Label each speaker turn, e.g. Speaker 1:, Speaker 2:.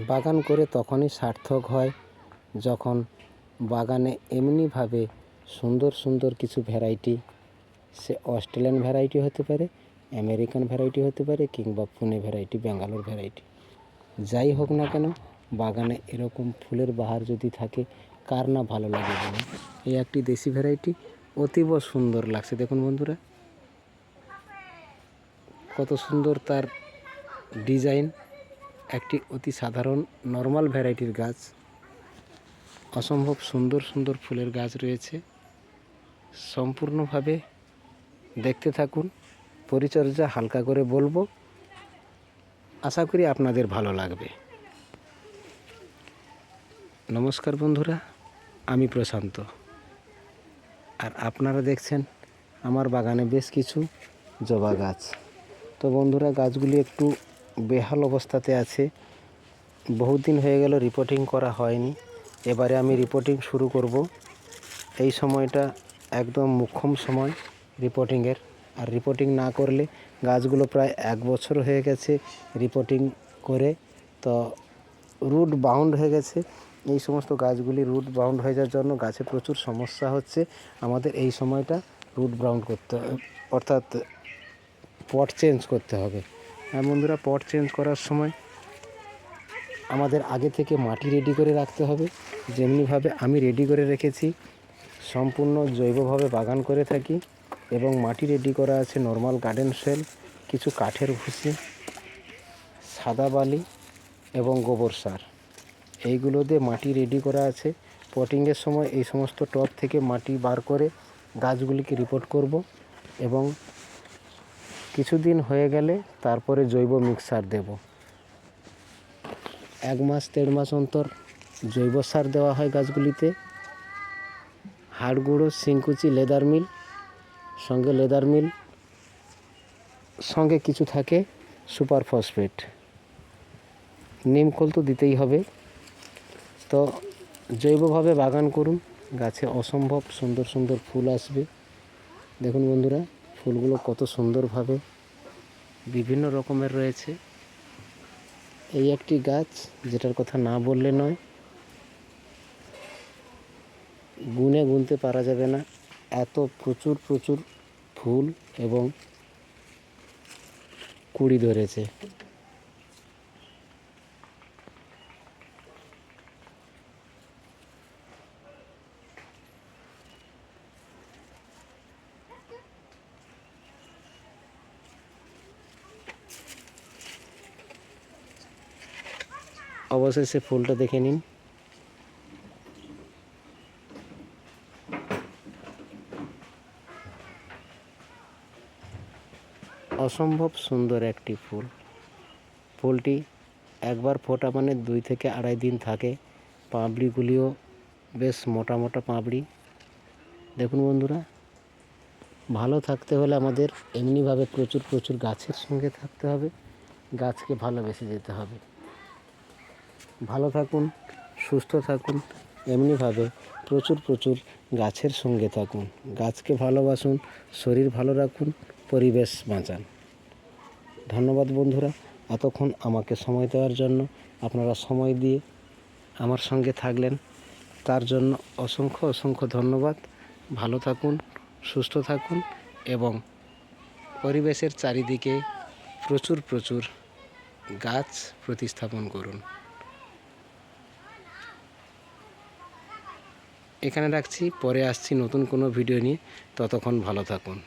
Speaker 1: বাগান করে তখনই সার্থক হয় যখন বাগানে এমনিভাবে সুন্দর সুন্দর কিছু ভ্যারাইটি, সে অস্ট্রেলিয়ান ভ্যারাইটি হতে পারে, আমেরিকান ভ্যারাইটি হতে পারে কিংবা পুনে ভ্যারাইটি, ব্যাঙ্গালোর ভ্যারাইটি। যাই হোক না কেন, বাগানে এরকম ফুলের বাহার যদি থাকে, কার না ভালো লাগে বলুন? এই একটি দেশি ভ্যারাইটি অতীব সুন্দর লাগছে। দেখুন বন্ধুরা, কত সুন্দর তার ডিজাইন। একটি অতি সাধারণ নর্মাল ভ্যারাইটির গাছ। অসম্ভব সুন্দর সুন্দর ফুলের গাছ রয়েছে। সম্পূর্ণভাবে দেখতে থাকুন, পরিচর্যা হালকা করে বলব। আশা করি আপনাদের ভালো লাগবে। নমস্কার বন্ধুরা, আমি প্রশান্ত। আর আপনারা দেখছেন আমার বাগানে বেশ কিছু জবা গাছ। তো বন্ধুরা, গাছগুলি একটু বেহাল অবস্থাতে আছে। বহুদিন হয়ে গেল রিপোর্টিং করা হয়নি। এবারে আমি রিপোর্টিং শুরু করব। এই সময়টা একদম মুখ্যম সময় রিপোর্টিংয়ের আর রিপোর্টিং না করলে গাছগুলো প্রায় এক বছর হয়ে গেছে রিপোর্টিং করে। তো রুট বাউন্ড হয়ে গেছে। এই সমস্ত গাছগুলি রুট বাউন্ড হয়ে যাওয়ার জন্য গাছে প্রচুর সমস্যা হচ্ছে। আমাদের এই সময়টা রুট বাউন্ড করতে, অর্থাৎ পট চেঞ্জ করতে হবে। হ্যাঁ বন্ধুরা, পট চেঞ্জ করার সময় আমাদের আগে থেকে মাটি রেডি করে রাখতে হবে। যেমনিভাবে আমি রেডি করে রেখেছি, সম্পূর্ণ জৈবভাবে বাগান করে থাকি এবং মাটি রেডি করা আছে নর্মাল গার্ডেন সেল কিছু কাঠের ভুসি, সাদা বালি এবং গোবর সার। এইগুলো দিয়ে মাটি রেডি করা আছে। পটিংয়ের সময় এই সমস্ত টব থেকে মাটি বার করে গাছগুলিকে রিপোর্ট করব এবং কিছুদিন হয়ে গেলে তারপরে জৈব মিক্সার দেব। এক মাস, দেড় মাস অন্তর জৈব সার দেওয়া হয় গাছগুলিতে। হাড় গুঁড়ো সিংকুচি লেদার মিল, সঙ্গে লেদার মিল, সঙ্গে কিছু থাকে সুপার ফসফেট। নিমখোল তো দিতেই হবে। তো জৈবভাবে বাগান করুন, গাছে অসম্ভব সুন্দর সুন্দর ফুল আসবে। দেখুন বন্ধুরা ফুলগুলো কত সুন্দরভাবে বিভিন্ন রকমের রয়েছে। এই একটি গাছ, যেটার কথা না বললে নয়, গুনে গুনতে পারা যাবে না। এত প্রচুর প্রচুর ফুল এবং কুড়ি ধরেছে। অবশেষে ফুলটা দেখে নিন। অসম্ভব সুন্দর একটি ফুল। ফুলটি একবার ফোটা মানে দুই থেকে আড়াই দিন থাকে। পাপড়িগুলিও বেশ মোটা মোটা পাপড়ি। দেখুন বন্ধুরা, ভালো থাকতে হলে আমাদের এমনিভাবে প্রচুর প্রচুর গাছের সঙ্গে থাকতে হবে। গাছকে ভালোবেসে যেতে হবে। ভালো থাকুন, সুস্থ থাকুন, এমনিভাবে প্রচুর প্রচুর গাছের সঙ্গে থাকুন। গাছকে ভালোবাসুন, শরীর ভালো রাখুন, পরিবেশ বাঁচান। ধন্যবাদ বন্ধুরা, এতক্ষণ আমাকে সময় দেওয়ার জন্য, আপনারা সময় দিয়ে আমার সঙ্গে থাকলেন। তার জন্য অসংখ্য অসংখ্য ধন্যবাদ। ভালো থাকুন, সুস্থ থাকুন এবং পরিবেশের চারিদিকে প্রচুর প্রচুর গাছ প্রতিস্থাপন করুন। এখানে রাখছি পরে আসছি নতুন কোনো ভিডিও নিয়ে। ততক্ষণ ভালো থাকুন।